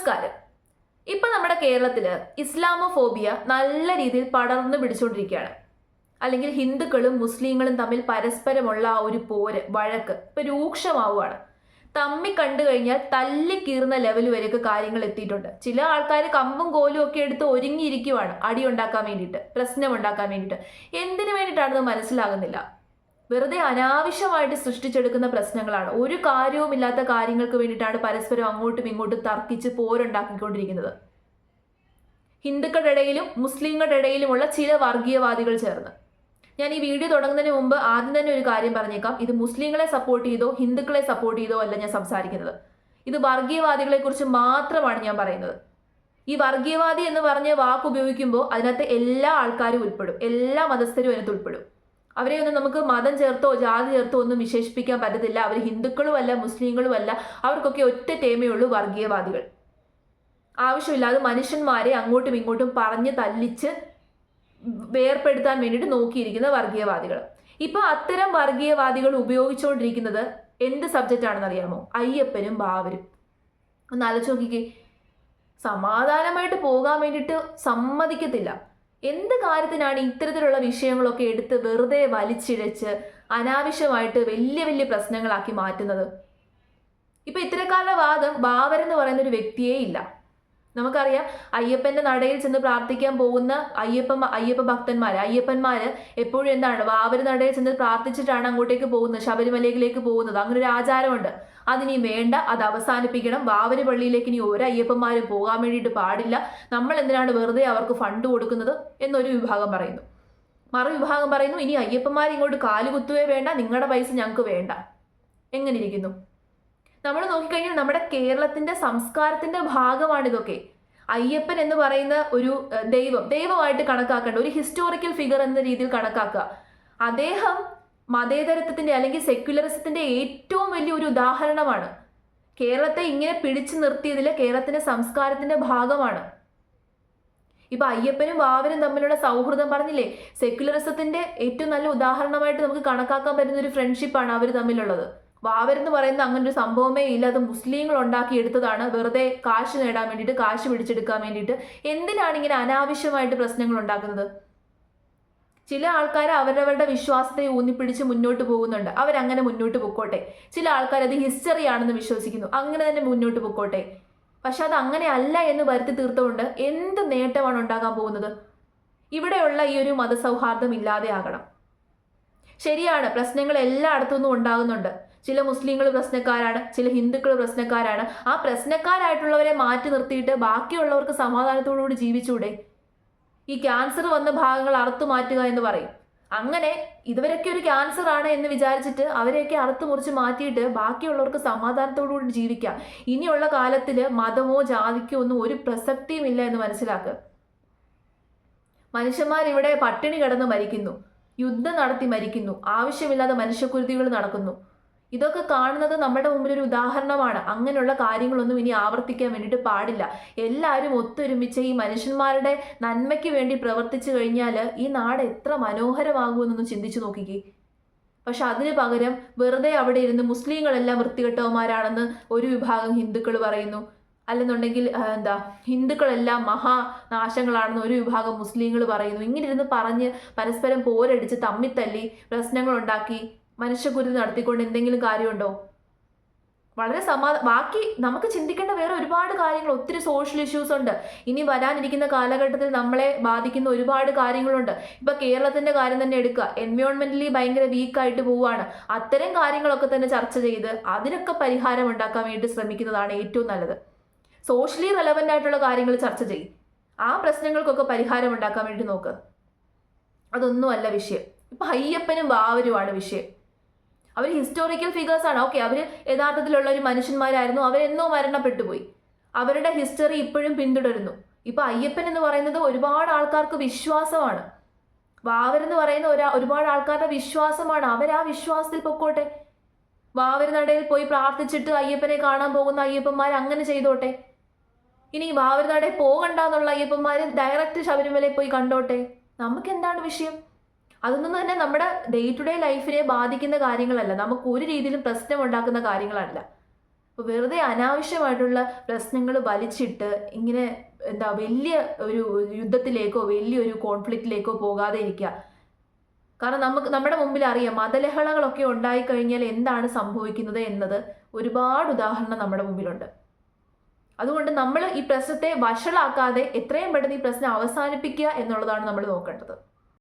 നമസ്കാരം. ഇപ്പൊ നമ്മുടെ കേരളത്തിൽ ഇസ്ലാമോഫോബിയ നല്ല രീതിയിൽ പടർന്നു പിടിച്ചുകൊണ്ടിരിക്കുകയാണ് അല്ലെങ്കിൽ ഹിന്ദുക്കളും മുസ്ലിങ്ങളും തമ്മിൽ പരസ്പരമുള്ള ആ ഒരു പോര് വഴക്ക് ഇപ്പൊ രൂക്ഷമാവുകയാണ്. തമ്മി കണ്ടു കഴിഞ്ഞാൽ തല്ലിക്കീറുന്ന ലെവൽ വരെയൊക്കെ കാര്യങ്ങൾ എത്തിയിട്ടുണ്ട്. ചില ആൾക്കാർ കമ്പും കോലും ഒക്കെ എടുത്ത് ഒരുങ്ങിയിരിക്കുവാണ് അടി ഉണ്ടാക്കാൻ വേണ്ടിയിട്ട് പ്രശ്നം ഉണ്ടാക്കാൻ വേണ്ടിയിട്ട്. എന്തിനു വേണ്ടിയിട്ടാണെന്ന് മനസ്സിലാകുന്നില്ല. വെറുതെ അനാവശ്യമായിട്ട് സൃഷ്ടിച്ചെടുക്കുന്ന പ്രശ്നങ്ങളാണ്. ഒരു കാര്യവുമില്ലാത്ത കാര്യങ്ങൾക്ക് വേണ്ടിയിട്ടാണ് പരസ്പരം അങ്ങോട്ടും ഇങ്ങോട്ടും തർക്കിച്ച് പോരുണ്ടാക്കിക്കൊണ്ടിരിക്കുന്നത്. ഹിന്ദുക്കളുടെ ഇടയിലും മുസ്ലിങ്ങളുടെ ഇടയിലുമുള്ള ചില വർഗീയവാദികൾ ചേർന്ന്. ഞാൻ ഈ വീഡിയോ തുടങ്ങുന്നതിന് മുമ്പ് ആദ്യം തന്നെ ഒരു കാര്യം പറഞ്ഞേക്കാം. ഇത് മുസ്ലിങ്ങളെ സപ്പോർട്ട് ചെയ്തോ ഹിന്ദുക്കളെ സപ്പോർട്ട് ചെയ്തോ അല്ല ഞാൻ സംസാരിക്കുന്നത്. ഇത് വർഗീയവാദികളെ കുറിച്ച് മാത്രമാണ് ഞാൻ പറയുന്നത്. ഈ വർഗീയവാദി എന്ന് പറഞ്ഞ വാക്ക് ഉപയോഗിക്കുമ്പോൾ അതിനകത്ത് എല്ലാ ആൾക്കാരും ഉൾപ്പെടും. എല്ലാ മതസ്ഥരും അതിനകത്ത് ഉൾപ്പെടും. അവരെ ഒന്നും നമുക്ക് മതം ചേർത്തോ ജാതി ചേർത്തോ ഒന്നും വിശേഷിപ്പിക്കാൻ പറ്റത്തില്ല. അവർ ഹിന്ദുക്കളും അല്ല മുസ്ലിങ്ങളും അല്ല അവർക്കൊക്കെ ഒറ്റ ടേമേ ഉള്ളൂ വർഗീയവാദികൾ. ആവശ്യമില്ലാതെ മനുഷ്യന്മാരെ അങ്ങോട്ടും ഇങ്ങോട്ടും പറഞ്ഞ് തല്ലിച്ച് വേർപ്പെടുത്താൻ വേണ്ടിയിട്ട് നോക്കിയിരിക്കുന്ന വർഗീയവാദികൾ. ഇപ്പോൾ അത്തരം വർഗീയവാദികൾ ഉപയോഗിച്ചുകൊണ്ടിരിക്കുന്നത് എന്ത് സബ്ജക്റ്റ് ആണെന്ന് അറിയാമോ അയ്യപ്പനും ബാവരും ഒന്ന് ആലോചിച്ച് നോക്കിക്കേ. സമാധാനമായിട്ട് പോകാൻ വേണ്ടിയിട്ട് സമ്മതിക്കത്തില്ല. എന്ത് കാര്യത്തിനാണ് ഇത്തരത്തിലുള്ള വിഷയങ്ങളൊക്കെ എടുത്ത് വെറുതെ വലിച്ചിഴച്ച് അനാവശ്യമായിട്ട് വലിയ വലിയ പ്രശ്നങ്ങളാക്കി മാറ്റുന്നത്? ഇപ്പൊ ഇത്തരക്കാരുടെ വാദം ബാബർ എന്ന് പറയുന്ന ഒരു വ്യക്തിയേ ഇല്ല. നമുക്കറിയാം അയ്യപ്പന്റെ നടയിൽ ചെന്ന് പ്രാർത്ഥിക്കാൻ പോകുന്ന അയ്യപ്പ അയ്യപ്പ ഭക്തന്മാർ അയ്യപ്പന്മാർ എപ്പോഴും എന്താണ് വാവര് നടയിൽ ചെന്ന് പ്രാർത്ഥിച്ചിട്ടാണ് അങ്ങോട്ടേക്ക് പോകുന്നത് ശബരിമലയിലേക്ക് പോകുന്നത്. അങ്ങനെ ഒരു ആചാരമുണ്ട്. അതിനി വേണ്ട അത് അവസാനിപ്പിക്കണം. വാവര് പള്ളിയിലേക്ക് ഇനി ഒരു അയ്യപ്പന്മാരും പോകാൻ വേണ്ടിയിട്ട് പാടില്ല. നമ്മൾ എന്തിനാണ് വെറുതെ അവർക്ക് ഫണ്ട് കൊടുക്കുന്നത് എന്നൊരു വിഭാഗം പറയുന്നു. മറുവിഭാഗം പറയുന്നു ഇനി അയ്യപ്പന്മാർ ഇങ്ങോട്ട് കാലുകുത്തുവേ വേണ്ട നിങ്ങളുടെ പൈസ ഞങ്ങൾക്ക് വേണ്ട. എങ്ങനെ ഇരിക്കുന്നു? നമ്മൾ നോക്കിക്കഴിഞ്ഞാൽ നമ്മുടെ കേരളത്തിന്റെ സംസ്കാരത്തിന്റെ ഭാഗമാണ് ഇതൊക്കെ. അയ്യപ്പൻ എന്ന് പറയുന്ന ഒരു ദൈവം ദൈവമായിട്ട് കണക്കാക്കേണ്ട ഒരു ഹിസ്റ്റോറിക്കൽ ഫിഗർ എന്ന രീതിയിൽ കണക്കാക്കുക. അദ്ദേഹം മതേതരത്വത്തിന്റെ അല്ലെങ്കിൽ സെക്യുലറിസത്തിന്റെ ഏറ്റവും വലിയ ഒരു ഉദാഹരണമാണ്. കേരളത്തെ ഇങ്ങനെ പിടിച്ചു നിർത്തിയതിൽ കേരളത്തിന്റെ സംസ്കാരത്തിന്റെ ഭാഗമാണ്. ഇപ്പൊ അയ്യപ്പനും വാവനും തമ്മിലുള്ള സൗഹൃദം പറഞ്ഞില്ലേ? സെക്യുലറിസത്തിന്റെ ഏറ്റവും നല്ല ഉദാഹരണമായിട്ട് നമുക്ക് കണക്കാക്കാൻ പറ്റുന്ന ഒരു ഫ്രണ്ട്ഷിപ്പാണ് അവർ തമ്മിലുള്ളത്. വാവരെന്ന് പറയുന്ന അങ്ങനെ ഒരു സംഭവമേ ഇല്ല. അത് മുസ്ലിങ്ങൾ ഉണ്ടാക്കിയെടുത്തതാണ് വെറുതെ കാശ് നേടാൻ വേണ്ടിയിട്ട് കാശ് പിടിച്ചെടുക്കാൻ വേണ്ടിയിട്ട്. എന്തിനാണ് ഇങ്ങനെ അനാവശ്യമായിട്ട് പ്രശ്നങ്ങൾ ഉണ്ടാക്കുന്നത്? ചില ആൾക്കാർ അവരവരുടെ വിശ്വാസത്തെ ഊന്നിപ്പിടിച്ച് മുന്നോട്ട് പോകുന്നുണ്ട്. അവരങ്ങനെ മുന്നോട്ട് പൊക്കോട്ടെ. ചില ആൾക്കാർ അത് ഹിസ്റ്ററി ആണെന്ന് വിശ്വസിക്കുന്നു. അങ്ങനെ തന്നെ മുന്നോട്ട് പൊക്കോട്ടെ. പക്ഷെ അത് അങ്ങനെ അല്ല എന്ന് വരുത്തി തീർത്തുകൊണ്ട് എന്ത് നേട്ടമാണ് ഉണ്ടാകാൻ പോകുന്നത്? ഇവിടെയുള്ള ഈ ഒരു മതസൗഹാർദ്ദം ഇല്ലാതെയാകണം. ശരിയാണ് പ്രശ്നങ്ങൾ എല്ലായിടത്തുനിന്നും ഉണ്ടാകുന്നുണ്ട്. ചില മുസ്ലിങ്ങൾ പ്രശ്നക്കാരാണ് ചില ഹിന്ദുക്കൾ പ്രശ്നക്കാരാണ്. ആ പ്രശ്നക്കാരായിട്ടുള്ളവരെ മാറ്റി നിർത്തിയിട്ട് ബാക്കിയുള്ളവർക്ക് സമാധാനത്തോടുകൂടി ജീവിച്ചൂടെ? ഈ ക്യാൻസർ വന്ന ഭാഗങ്ങൾ അറുത്തു മാറ്റുക എന്ന് പറയും. അങ്ങനെ ഇതുവരൊക്കെ ഒരു ക്യാൻസർ ആണ് എന്ന് വിചാരിച്ചിട്ട് അവരെയൊക്കെ അറുത്തു മുറിച്ച് മാറ്റിയിട്ട് ബാക്കിയുള്ളവർക്ക് സമാധാനത്തോടുകൂടി ജീവിക്കാം ഇനിയുള്ള കാലത്തിൽ മതമോ ജാതിക്കോ ഒന്നും ഒരു പ്രസക്തിയും ഇല്ല എന്ന് മനസ്സിലാക്കുക. മനുഷ്യന്മാർ ഇവിടെ പട്ടിണി കിടന്ന് മരിക്കുന്നു. യുദ്ധം നടത്തി മരിക്കുന്നു. ആവശ്യമില്ലാതെ മനുഷ്യക്കുരുതികൾ നടക്കുന്നു. ഇതൊക്കെ കാണുന്നത് നമ്മുടെ മുമ്പിൽ ഒരു ഉദാഹരണമാണ്. അങ്ങനെയുള്ള കാര്യങ്ങളൊന്നും ഇനി ആവർത്തിക്കാൻ വേണ്ടിയിട്ട് പാടില്ല. എല്ലാവരും ഒത്തൊരുമിച്ച് ഈ മനുഷ്യന്മാരുടെ നന്മയ്ക്ക് വേണ്ടി പ്രവർത്തിച്ചു കഴിഞ്ഞാൽ ഈ നാട് എത്ര മനോഹരമാകുമെന്നൊന്ന് ചിന്തിച്ചു നോക്കിക്കേ. പക്ഷെ അതിന് പകരം വെറുതെ അവിടെ ഇരുന്ന് മുസ്ലിങ്ങളെല്ലാം വൃത്തികെട്ടവന്മാരാണെന്ന് ഒരു വിഭാഗം ഹിന്ദുക്കൾ പറയുന്നു. അല്ലെന്നുണ്ടെങ്കിൽ എന്താ ഹിന്ദുക്കളെല്ലാം മഹാനാശങ്ങളാണെന്ന് ഒരു വിഭാഗം മുസ്ലിങ്ങൾ പറയുന്നു. ഇങ്ങനെ ഇരുന്ന് പറഞ്ഞ് പരസ്പരം പോരടിച്ച് തമ്മിത്തല്ലി പ്രശ്നങ്ങൾ ഉണ്ടാക്കി നടത്തിക്കൊണ്ട് എന്തെങ്കിലും കാര്യമുണ്ടോ? വളരെ സമാ ബാക്കി നമുക്ക് ചിന്തിക്കേണ്ട വേറെ ഒരുപാട് കാര്യങ്ങൾ ഒത്തിരി സോഷ്യൽ ഇഷ്യൂസ് ഉണ്ട്. ഇനി വരാനിരിക്കുന്ന കാലഘട്ടത്തിൽ നമ്മളെ ബാധിക്കുന്ന ഒരുപാട് കാര്യങ്ങളുണ്ട്. ഇപ്പൊ കേരളത്തിന്റെ കാര്യം തന്നെ എടുക്കുക. എൻവയോൺമെന്റലി ഭയങ്കര വീക്കായിട്ട് പോവുകയാണ്. അത്തരം കാര്യങ്ങളൊക്കെ തന്നെ ചർച്ച ചെയ്ത് അതിനൊക്കെ പരിഹാരം ഉണ്ടാക്കാൻ വേണ്ടി ശ്രമിക്കുന്നതാണ് ഏറ്റവും നല്ലത്. സോഷ്യലി റെലവന്റ് ആയിട്ടുള്ള കാര്യങ്ങൾ ചർച്ച ചെയ്യും. ആ പ്രശ്നങ്ങൾക്കൊക്കെ പരിഹാരം ഉണ്ടാക്കാൻ വേണ്ടി നോക്ക്. അതൊന്നുമല്ല വിഷയം. ഇപ്പൊ അയ്യപ്പനും ബാവരുമാണ് വിഷയം. അവർ ഹിസ്റ്റോറിക്കൽ ഫിഗേഴ്സ് ആണ്. ഓക്കെ അവർ യഥാർത്ഥത്തിലുള്ള ഒരു മനുഷ്യന്മാരായിരുന്നു. അവരെന്നോ മരണപ്പെട്ടു പോയി അവരുടെ ഹിസ്റ്ററി ഇപ്പോഴും പിന്തുടരുന്നു. ഇപ്പൊ അയ്യപ്പൻ എന്ന് പറയുന്നത് ഒരുപാട് ആൾക്കാർക്ക് വിശ്വാസമാണ്. വാവരെന്ന് പറയുന്ന ഒരാ ഒരുപാട് ആൾക്കാരുടെ വിശ്വാസമാണ്. അവരാ വിശ്വാസത്തിൽ പൊക്കോട്ടെ. വാവരനടയിൽ പോയി പ്രാർത്ഥിച്ചിട്ട് അയ്യപ്പനെ കാണാൻ പോകുന്ന അയ്യപ്പന്മാർ അങ്ങനെ ചെയ്തോട്ടെ. ഇനി വാവര് നടയിൽ പോകണ്ടെന്നുള്ള അയ്യപ്പന്മാർ ഡയറക്റ്റ് ശബരിമലയിൽ പോയി കണ്ടോട്ടെ. നമുക്ക് എന്താണ് വിഷയം? അതൊന്നും തന്നെ നമ്മുടെ ഡേ ടു ഡേ ലൈഫിനെ ബാധിക്കുന്ന കാര്യങ്ങളല്ല. നമുക്ക് ഒരു രീതിയിലും പ്രശ്നം ഉണ്ടാക്കുന്ന കാര്യങ്ങളല്ല. അപ്പോൾ വെറുതെ അനാവശ്യമായിട്ടുള്ള പ്രശ്നങ്ങൾ വലിച്ചിട്ട് ഇങ്ങനെ എന്താ വലിയ ഒരു യുദ്ധത്തിലേക്കോ വലിയൊരു കോൺഫ്ലിക്റ്റിലേക്കോ പോകാതെ ഇരിക്കുക കാരണം നമുക്ക് നമ്മുടെ മുമ്പിൽ അറിയാം മതലഹളകളൊക്കെ ഉണ്ടായിക്കഴിഞ്ഞാൽ എന്താണ് സംഭവിക്കുന്നത് എന്നത് ഒരുപാട് ഉദാഹരണം നമ്മുടെ മുമ്പിലുണ്ട്. അതുകൊണ്ട് നമ്മൾ ഈ പ്രശ്നത്തെ വഷളാക്കാതെ എത്രയും പെട്ടെന്ന് ഈ പ്രശ്നം അവസാനിപ്പിക്കുക എന്നുള്ളതാണ് നമ്മൾ നോക്കേണ്ടത്.